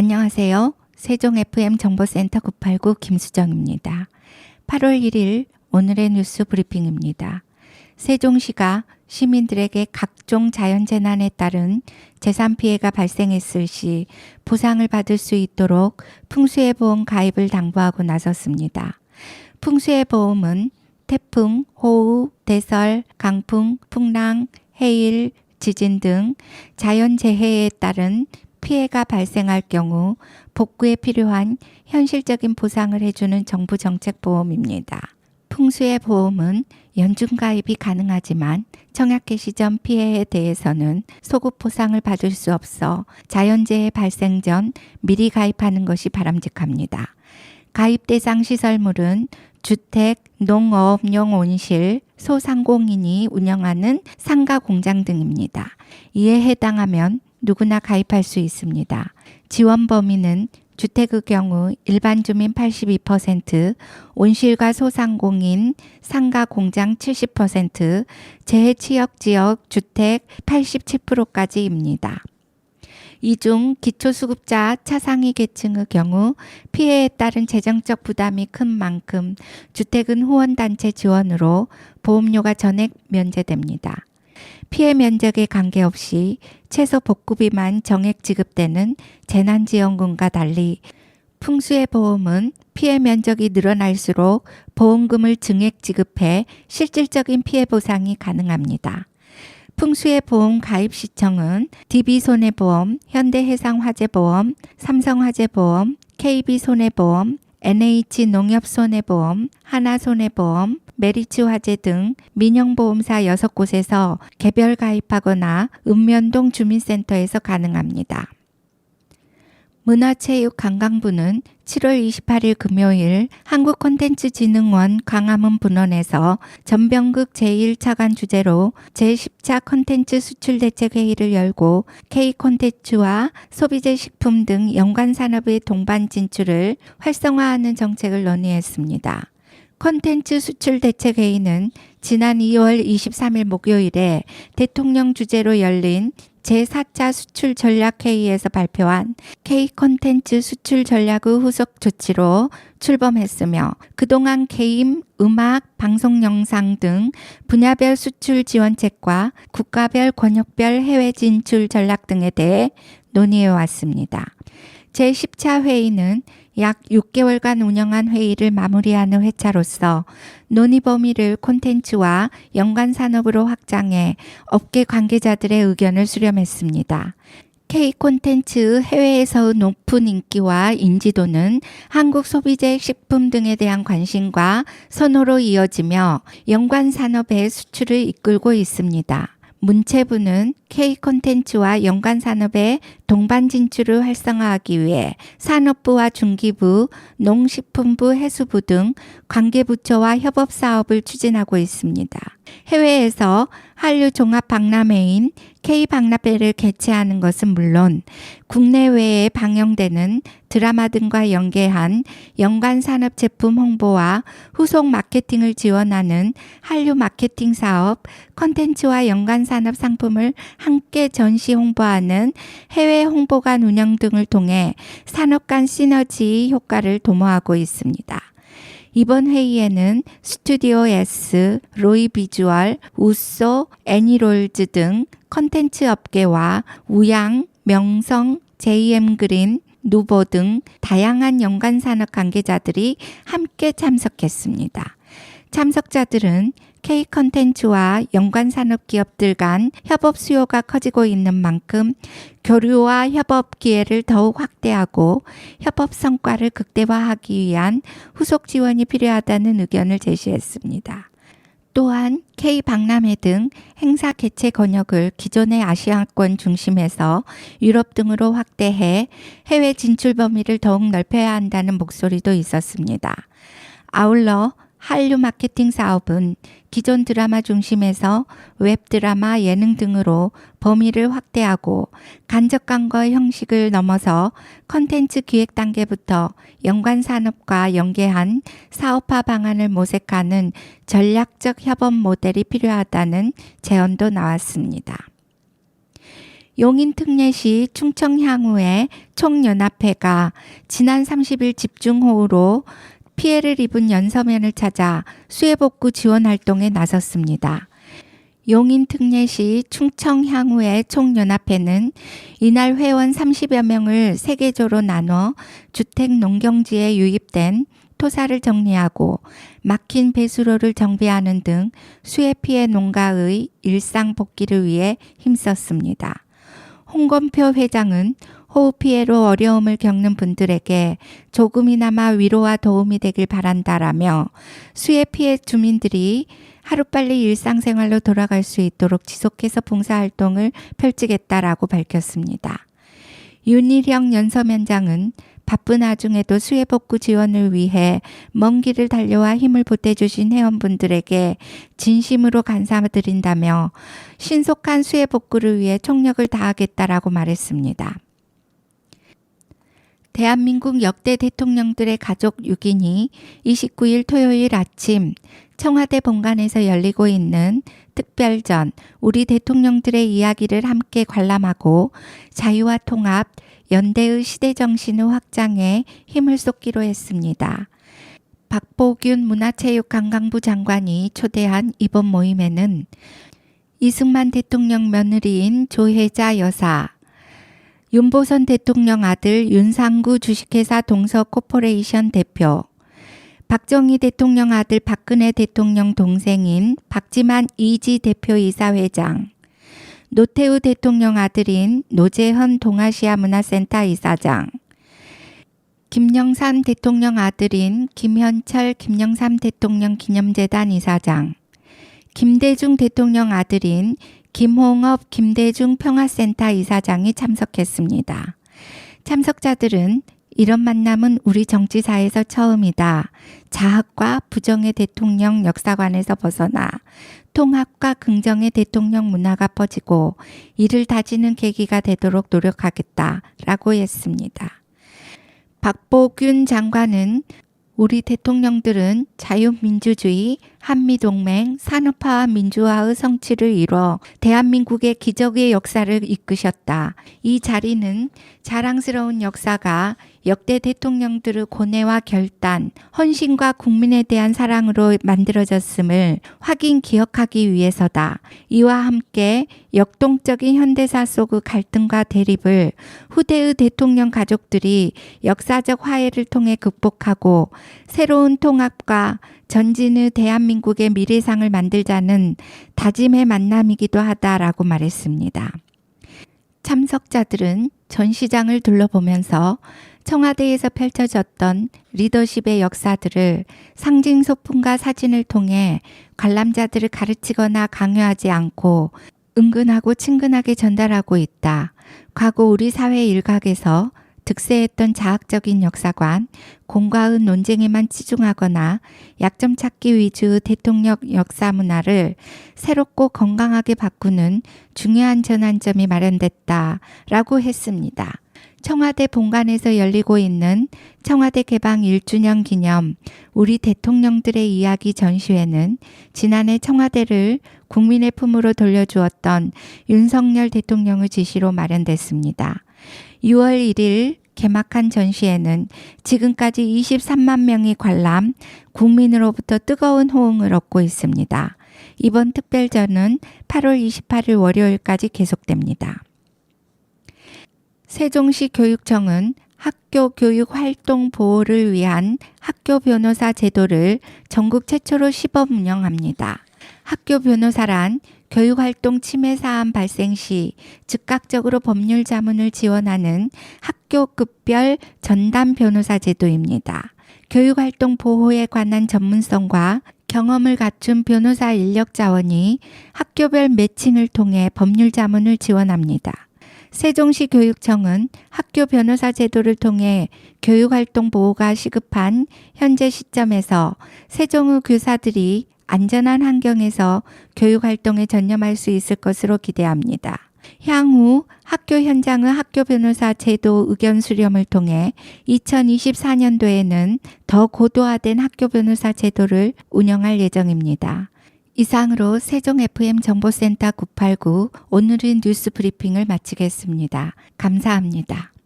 안녕하세요. 세종 FM 정보센터 989 김수정입니다. 8월 1일 오늘의 뉴스 브리핑입니다. 세종시가 시민들에게 각종 자연재난에 따른 재산 피해가 발생했을 시 보상을 받을 수 있도록 풍수해 보험 가입을 당부하고 나섰습니다. 풍수해 보험은 태풍, 호우, 대설, 강풍, 풍랑, 해일, 지진 등 자연재해에 따른 피해가 발생할 경우 복구에 필요한 현실적인 보상을 해주는 정부 정책 보험입니다. 풍수의 보험은 연중 가입이 가능하지만 청약 개시 전 피해에 대해서는 소급 보상을 받을 수 없어 자연재해 발생 전 미리 가입하는 것이 바람직합니다. 가입 대상 시설물은 주택, 농업용 온실, 소상공인이 운영하는 상가 공장 등입니다. 이에 해당하면 누구나 가입할 수 있습니다. 지원 범위는 주택의 경우 일반 주민 82%, 온실과 소상공인, 상가 공장 70%, 재해 취약 지역 주택 87%까지입니다. 이 중 기초수급자 차상위 계층의 경우 피해에 따른 재정적 부담이 큰 만큼 주택은 후원단체 지원으로 보험료가 전액 면제됩니다. 피해 면적에 관계없이 최소 복구비만 정액 지급되는 재난지원금과 달리 풍수의 보험은 피해 면적이 늘어날수록 보험금을 증액 지급해 실질적인 피해 보상이 가능합니다. 풍수의 보험 가입 시청은 DB손해보험, 현대해상화재보험, 삼성화재보험, KB손해보험, NH농협손해보험, 하나손해보험, 메리츠 화재 등 민영보험사 6곳에서 개별 가입하거나 읍면동 주민센터에서 가능합니다. 문화체육관광부는 7월 28일 금요일 한국콘텐츠진흥원 광화문 분원에서 전병극 제1차관 주제로 제10차 콘텐츠 수출 대책 회의를 열고 K콘텐츠와 소비재 식품 등 연관 산업의 동반 진출을 활성화하는 정책을 논의했습니다. 콘텐츠 수출 대책 회의는 지난 2월 23일 목요일에 대통령 주재로 열린 제4차 수출 전략 회의에서 발표한 K 콘텐츠 수출 전략의 후속 조치로 출범했으며 그동안 게임, 음악, 방송 영상 등 분야별 수출 지원책과 국가별 권역별 해외 진출 전략 등에 대해 논의해 왔습니다. 제10차 회의는 약 6개월간 운영한 회의를 마무리하는 회차로서 논의 범위를 콘텐츠와 연관 산업으로 확장해 업계 관계자들의 의견을 수렴했습니다. K 콘텐츠 해외에서의 높은 인기와 인지도는 한국 소비재 식품 등에 대한 관심과 선호로 이어지며 연관 산업의 수출을 이끌고 있습니다. 문체부는 K 콘텐츠와 연관 산업의 동반 진출을 활성화하기 위해 산업부와 중기부, 농식품부, 해수부 등 관계부처와 협업 사업을 추진하고 있습니다. 해외에서 한류 종합 박람회인 K 박람회를 개최하는 것은 물론 국내외에 방영되는 드라마 등과 연계한 연관 산업 제품 홍보와 후속 마케팅을 지원하는 한류 마케팅 사업, 컨텐츠와 연관 산업 상품을 함께 전시 홍보하는 해외 홍보관 운영 등을 통해 산업 간 시너지 효과를 도모하고 있습니다. 이번 회의에는 스튜디오 S, 로이 비주얼, 우소, 애니롤즈 등 컨텐츠 업계와 우양, 명성, JM 그린, 누보 등 다양한 연관 산업 관계자들이 함께 참석했습니다. 참석자들은 K 컨텐츠와 연관 산업 기업들 간 협업 수요가 커지고 있는 만큼 교류와 협업 기회를 더욱 확대하고 협업 성과를 극대화하기 위한 후속 지원이 필요하다는 의견을 제시했습니다. 또한 K 박람회 등 행사 개최 권역을 기존의 아시아권 중심에서 유럽 등으로 확대해 해외 진출 범위를 더욱 넓혀야 한다는 목소리도 있었습니다. 아울러 한류 마케팅 사업은 기존 드라마 중심에서 웹 드라마, 예능 등으로 범위를 확대하고 간접 광고 형식을 넘어서 컨텐츠 기획 단계부터 연관 산업과 연계한 사업화 방안을 모색하는 전략적 협업 모델이 필요하다는 제언도 나왔습니다. 용인 특례시 충청 향후의 총연합회가 지난 30일 집중호우로 피해를 입은 연서면을 찾아 수해복구 지원 활동에 나섰습니다. 용인특례시 충청향후의 총연합회는 이날 회원 30여 명을 세계조로 나눠 주택 농경지에 유입된 토사를 정리하고 막힌 배수로를 정비하는 등 수해 피해 농가의 일상 복귀를 위해 힘썼습니다. 홍건표 회장은 호우 피해로 어려움을 겪는 분들에게 조금이나마 위로와 도움이 되길 바란다라며 수해 피해 주민들이 하루빨리 일상생활로 돌아갈 수 있도록 지속해서 봉사활동을 펼치겠다라고 밝혔습니다. 윤일영 연서면장은 바쁜 와중에도 수해복구 지원을 위해 먼 길을 달려와 힘을 보태주신 회원분들에게 진심으로 감사드린다며 신속한 수해복구를 위해 총력을 다하겠다라고 말했습니다. 대한민국 역대 대통령들의 가족 6인이 29일 토요일 아침 청와대 본관에서 열리고 있는 특별전 우리 대통령들의 이야기를 함께 관람하고 자유와 통합, 연대의 시대 정신의 확장에 힘을 쏟기로 했습니다. 박보균 문화체육관광부 장관이 초대한 이번 모임에는 이승만 대통령 며느리인 조혜자 여사, 윤보선 대통령 아들 윤상구 주식회사 동서코퍼레이션 대표, 박정희 대통령 아들 박근혜 대통령 동생인 박지만 이지 대표이사 회장, 노태우 대통령 아들인 노재헌 동아시아 문화센터 이사장, 김영삼 대통령 아들인 김현철 김영삼 대통령 기념재단 이사장, 김대중 대통령 아들인 김홍업 김대중 평화센터 이사장이 참석했습니다. 참석자들은 이런 만남은 우리 정치사에서 처음이다. 자학과 부정의 대통령 역사관에서 벗어나 통합과 긍정의 대통령 문화가 퍼지고 이를 다지는 계기가 되도록 노력하겠다. 라고 했습니다. 박보균 장관은 우리 대통령들은 자유민주주의, 한미동맹, 산업화와 민주화의 성취를 이뤄 대한민국의 기적의 역사를 이끄셨다. 이 자리는 자랑스러운 역사가 역대 대통령들의 고뇌와 결단, 헌신과 국민에 대한 사랑으로 만들어졌음을 확인 기억하기 위해서다. 이와 함께 역동적인 현대사 속의 갈등과 대립을 후대의 대통령 가족들이 역사적 화해를 통해 극복하고 새로운 통합과 전진의 대한민국의 미래상을 만들자는 다짐의 만남이기도 하다라고 말했습니다. 참석자들은 전시장을 둘러보면서 청와대에서 펼쳐졌던 리더십의 역사들을 상징 소품과 사진을 통해 관람자들을 가르치거나 강요하지 않고 은근하고 친근하게 전달하고 있다. 과거 우리 사회 일각에서 득세했던 자학적인 역사관, 공과의 논쟁에만 치중하거나 약점 찾기 위주의 대통령 역사 문화를 새롭고 건강하게 바꾸는 중요한 전환점이 마련됐다 라고 했습니다. 청와대 본관에서 열리고 있는 청와대 개방 1주년 기념 우리 대통령들의 이야기 전시회는 지난해 청와대를 국민의 품으로 돌려주었던 윤석열 대통령의 지시로 마련됐습니다. 6월 1일 개막한 전시회는 지금까지 23만 명이 관람, 국민으로부터 뜨거운 호응을 얻고 있습니다. 이번 특별전은 8월 28일 월요일까지 계속됩니다. 세종시 교육청은 학교 교육 활동 보호를 위한 학교 변호사 제도를 전국 최초로 시범 운영합니다. 학교 변호사란 교육활동 침해 사안 발생 시 즉각적으로 법률 자문을 지원하는 학교급별 전담 변호사 제도입니다. 교육활동 보호에 관한 전문성과 경험을 갖춘 변호사 인력 자원이 학교별 매칭을 통해 법률 자문을 지원합니다. 세종시 교육청은 학교 변호사 제도를 통해 교육활동 보호가 시급한 현재 시점에서 세종의 교사들이 안전한 환경에서 교육 활동에 전념할 수 있을 것으로 기대합니다. 향후 학교 현장의 학교 변호사 제도 의견 수렴을 통해 2024년도에는 더 고도화된 학교 변호사 제도를 운영할 예정입니다. 이상으로 세종 FM 정보센터 989 오늘의 뉴스 브리핑을 마치겠습니다. 감사합니다.